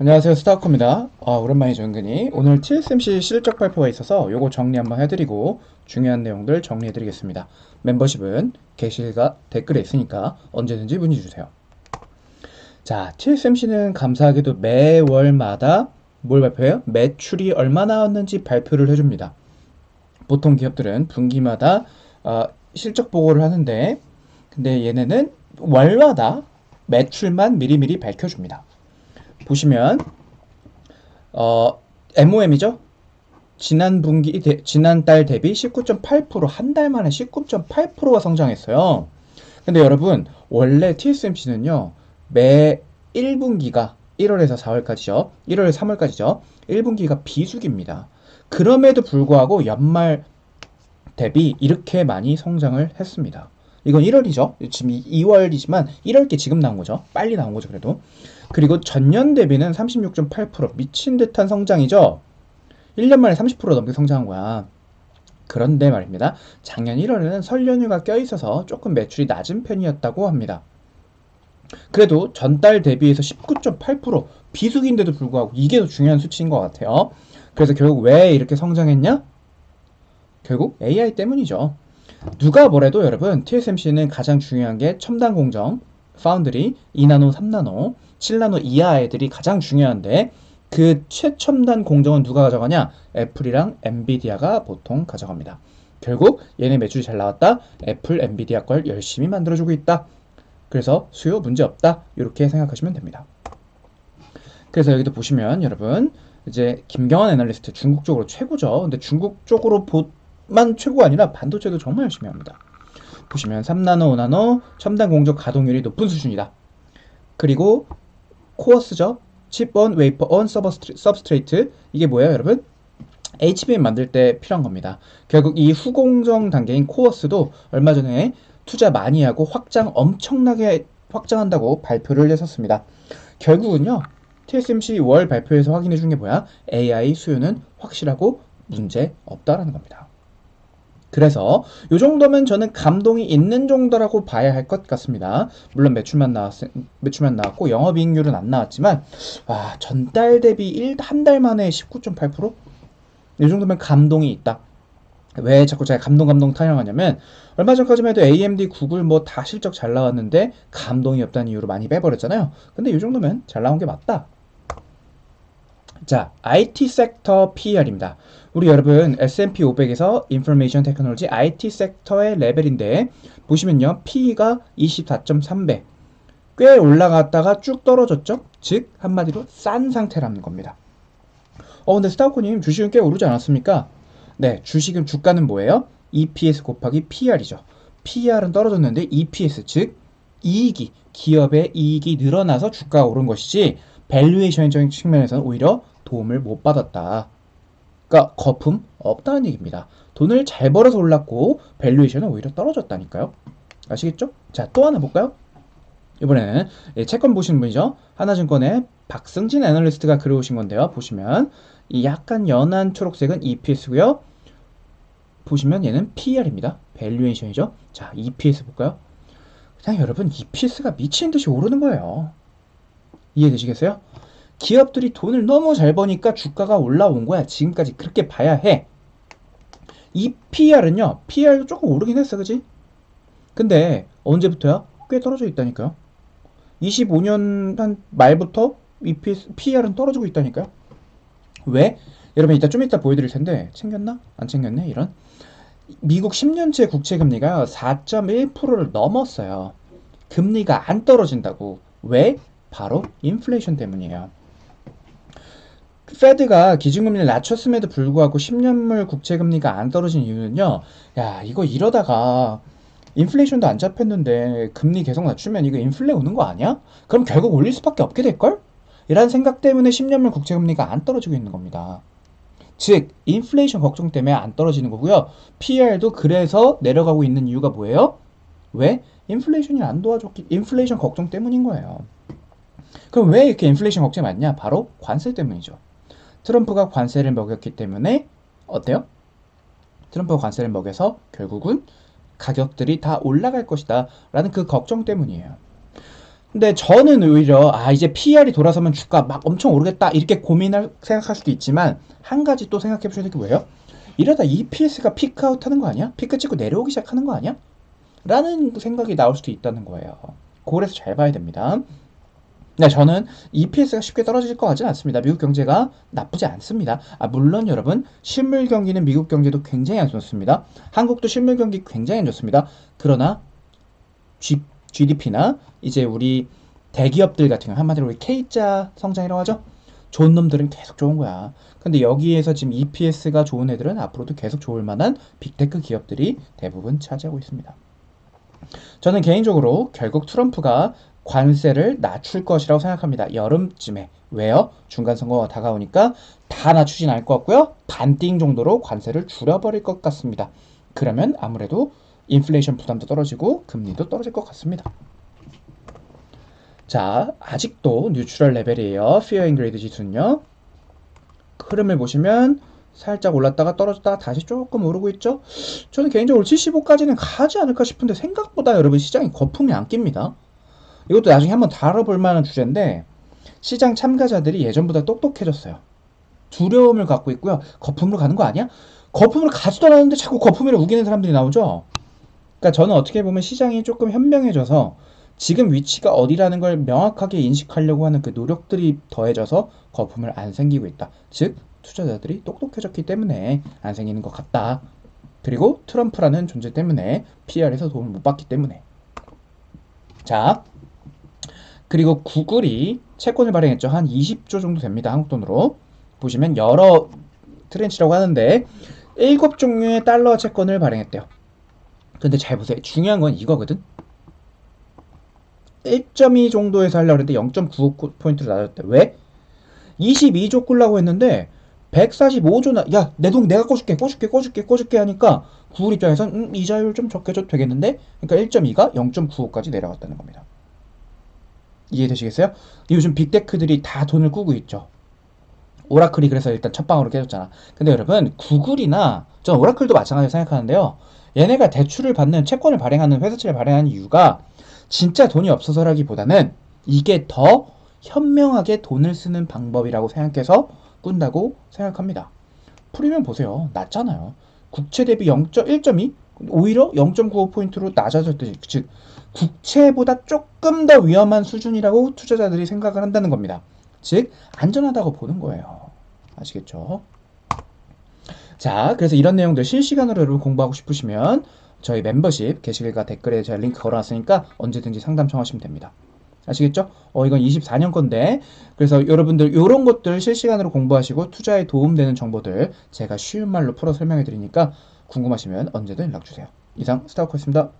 안녕하세요. 스타워커입니다. 아, 오랜만이죠 은근히. 오늘 TSMC 실적 발표가 있어서 요거 정리 한번 해드리고 중요한 내용들 정리해 드리겠습니다. 멤버십은 게시가 댓글에 있으니까 언제든지 문의 주세요. 자 TSMC는 감사하게도 매월마다 뭘 발표해요? 매출이 얼마 나왔는지 발표를 해줍니다. 보통 기업들은 분기마다 어, 실적 보고를 하는데 근데 얘네는 월마다 매출만 미리미리 밝혀줍니다 보시면 어, MOM이죠. 지난 분기 대, 지난달 대비 19.8%한 달 만에 19.8%가 성장했어요. 근데 여러분 원래 TSMC는요 매 1분기가 1월에서 4월까지죠. 1월에서 3월까지죠. 1분기가 비수기입니다. 그럼에도 불구하고 연말 대비 이렇게 많이 성장을 했습니다. 이건 1월이죠. 지금 2월이지만 1월께 지금 나온 거죠. 빨리 나온 거죠, 그래도. 그리고 전년 대비는 36.8% 미친 듯한 성장이죠. 1년 만에 30% 넘게 성장한 거야. 그런데 말입니다. 작년 1월에는 설 연휴가 껴있어서 조금 매출이 낮은 편이었다고 합니다. 그래도 전달 대비해서 19.8% 비수기인데도 불구하고 이게 더 중요한 수치인 것 같아요. 그래서 결국 왜 이렇게 성장했냐? 결국 AI 때문이죠. 누가 뭐래도 여러분 TSMC는 가장 중요한 게 첨단 공정, 파운드리, 2나노, 3나노, 7나노 이하 애들이 가장 중요한데 그 최첨단 공정은 누가 가져가냐? 애플이랑 엔비디아가 보통 가져갑니다. 결국 얘네 매출이 잘 나왔다. 애플, 엔비디아 걸 열심히 만들어주고 있다. 그래서 수요 문제 없다. 이렇게 생각하시면 됩니다. 그래서 여기도 보시면 여러분 이제 김경환 애널리스트 중국 쪽으로 최고죠. 근데 중국 쪽으로 보 만 최고가 아니라 반도체도 정말 열심히 합니다. 보시면 3나노, 5나노 첨단 공정 가동률이 높은 수준이다. 그리고 코어스죠. 칩온, 웨이퍼온, 서브스트레이트 이게 뭐예요, 여러분? HBM 만들 때 필요한 겁니다. 결국 이 후공정 단계인 코어스도 얼마 전에 투자 많이 하고 확장 엄청나게 확장한다고 발표를 했었습니다. 결국은요, TSMC 월 발표에서 확인해 준 게 뭐야? AI 수요는 확실하고 문제 없다라는 겁니다. 그래서 이 정도면 저는 감동이 있는 정도라고 봐야 할 것 같습니다. 물론 매출만 나왔 매출만 나왔고 영업이익률은 안 나왔지만 와 전달 대비 한달 만에 19.8%? 이 정도면 감동이 있다. 왜 자꾸 제가 감동 감동 타령하냐면 얼마 전까지만 해도 AMD, 구글 뭐 다 실적 잘 나왔는데 감동이 없다는 이유로 많이 빼버렸잖아요. 근데 이 정도면 잘 나온 게 맞다. 자, IT 섹터 PER입니다. 우리 여러분 S&P 500에서 Information Technology IT 섹터의 레벨인데 보시면요. PE가 24.3배. 꽤 올라갔다가 쭉 떨어졌죠? 즉 한마디로 싼 상태라는 겁니다. 어 근데 스타코님 주식은 꽤 오르지 않았습니까? 네, 주식은 주가는 뭐예요? EPS 곱하기 PR이죠. PR은 떨어졌는데 EPS 즉 이익이 기업의 이익이 늘어나서 주가가 오른 것이지 밸류에이션적인 측면에서는 오히려 도움을 못 받았다. 그러니까 거품 없다는 얘기입니다. 돈을 잘 벌어서 올랐고 밸류에이션은 오히려 떨어졌다니까요. 아시겠죠? 자, 또 하나 볼까요? 이번에는 예, 채권 보시는 분이죠. 하나증권의 박승진 애널리스트가 그려오신 건데요. 보시면 이 약간 연한 초록색은 EPS고요. 보시면 얘는 PER입니다. 밸류에이션이죠. 자, EPS 볼까요? 그냥 여러분 EPS가 미친 듯이 오르는 거예요. 이해되시겠어요? 기업들이 돈을 너무 잘 버니까 주가가 올라온 거야. 지금까지 그렇게 봐야 해. 이 PR은요, PR도 조금 오르긴 했어, 그지? 근데 언제부터야? 꽤 떨어져 있다니까요. 25년 한 말부터 EPS, PR은 떨어지고 있다니까요. 왜? 여러분 이따 좀 이따 보여드릴 텐데 챙겼나? 안 챙겼네? 이런. 미국 10년째 국채 금리가 4.1%를 넘었어요. 금리가 안 떨어진다고. 왜? 바로 인플레이션 때문이에요. 페드가 기준금리를 낮췄음에도 불구하고 10년물 국채금리가 안 떨어진 이유는요. 야, 이거 이러다가 인플레이션도 안 잡혔는데 금리 계속 낮추면 이거 인플레 오는 거 아니야? 그럼 결국 올릴 수밖에 없게 될걸? 이런 생각 때문에 10년물 국채금리가 안 떨어지고 있는 겁니다. 즉, 인플레이션 걱정 때문에 안 떨어지는 거고요. PR도 그래서 내려가고 있는 이유가 뭐예요? 왜? 인플레이션이 안 도와줬기, 인플레이션 걱정 때문인 거예요. 그럼 왜 이렇게 인플레이션 걱정이 많냐? 바로 관세 때문이죠. 트럼프가 관세를 먹였기 때문에 어때요? 트럼프가 관세를 먹여서 결국은 가격들이 다 올라갈 것이다 라는 그 걱정 때문이에요. 근데 저는 오히려 아 이제 PER이 돌아서면 주가 막 엄청 오르겠다 이렇게 고민할 생각할 수도 있지만 한 가지 또 생각해 보셔야 될 게 뭐예요? 이러다 EPS가 피크아웃 하는 거 아니야? 피크 찍고 내려오기 시작하는 거 아니야? 라는 생각이 나올 수도 있다는 거예요. 그래서 잘 봐야 됩니다. 네, 저는 EPS가 쉽게 떨어질 것 같지는 않습니다. 미국 경제가 나쁘지 않습니다. 아, 물론 여러분, 실물 경기는 미국 경제도 굉장히 안 좋습니다. 한국도 실물 경기 굉장히 안 좋습니다. 그러나 G, GDP나 이제 우리 대기업들 같은 경우 한마디로 우리 K자 성장이라고 하죠. 좋은 놈들은 계속 좋은 거야. 근데 여기에서 지금 EPS가 좋은 애들은 앞으로도 계속 좋을 만한 빅테크 기업들이 대부분 차지하고 있습니다. 저는 개인적으로 결국 트럼프가 관세를 낮출 것이라고 생각합니다. 여름쯤에. 왜요? 중간 선거가 다가오니까 다 낮추진 않을 것 같고요. 반띵 정도로 관세를 줄여버릴 것 같습니다. 그러면 아무래도 인플레이션 부담도 떨어지고 금리도 떨어질 것 같습니다. 자, 아직도 뉴트럴 레벨이에요. And Greed 지수는요. 흐름을 보시면 살짝 올랐다가 떨어졌다가 다시 조금 오르고 있죠. 저는 개인적으로 75까지는 가지 않을까 싶은데 생각보다 여러분 시장이 거품이 안 낍니다. 이것도 나중에 한번 다뤄볼 만한 주제인데 시장 참가자들이 예전보다 똑똑해졌어요. 두려움을 갖고 있고요. 거품으로 가는 거 아니야? 거품으로 가지도 않았는데 자꾸 거품이라 우기는 사람들이 나오죠. 그러니까 저는 어떻게 보면 시장이 조금 현명해져서 지금 위치가 어디라는 걸 명확하게 인식하려고 하는 그 노력들이 더해져서 거품을 안 생기고 있다. 즉 투자자들이 똑똑해졌기 때문에 안 생기는 것 같다. 그리고 트럼프라는 존재 때문에 PR에서 도움을 못 받기 때문에. 자, 그리고 구글이 채권을 발행했죠. 한 20조 정도 됩니다. 한국 돈으로. 보시면 여러 트렌치라고 하는데 7종류의 달러 채권을 발행했대요. 근데 잘 보세요. 중요한 건 이거거든. 1.2 정도에서 하려고 했는데 0.95포인트로 낮았대. 왜? 22조 꿀라고 했는데 145조나 야 내 돈 내가 꺼줄게 꺼줄게 꺼줄게 꺼줄게 하니까 구글 입장에선 음, 이자율 좀 적게 줘도 되겠는데 그러니까 1.2가 0.95까지 내려갔다는 겁니다. 이해되시겠어요? 요즘 빅테크들이 다 돈을 꾸고 있죠. 오라클이 그래서 일단 첫 방으로 깨졌잖아. 근데 여러분 구글이나 전 오라클도 마찬가지로 생각하는데요. 얘네가 대출을 받는 채권을 발행하는 회사채를 발행하는 이유가 진짜 돈이 없어서라기보다는 이게 더 현명하게 돈을 쓰는 방법이라고 생각해서 꾼다고 생각합니다. 프리미엄 보세요. 낮잖아요. 국채 대비 0.1.2 오히려 0.95포인트로 낮아졌 듯이 즉 국채보다 조금 더 위험한 수준이라고 투자자들이 생각을 한다는 겁니다. 즉 안전하다고 보는 거예요. 아시겠죠? 자, 그래서 이런 내용들 실시간으로 여러분 공부하고 싶으시면 저희 멤버십 게시글과 댓글에 제가 링크 걸어놨으니까 언제든지 상담 청하시면 됩니다. 아시겠죠? 어, 이건 24년 건데, 그래서 여러분들 이런 것들 실시간으로 공부하시고 투자에 도움되는 정보들 제가 쉬운 말로 풀어 설명해 드리니까 궁금하시면 언제든 연락 주세요. 이상 스타워커였습니다.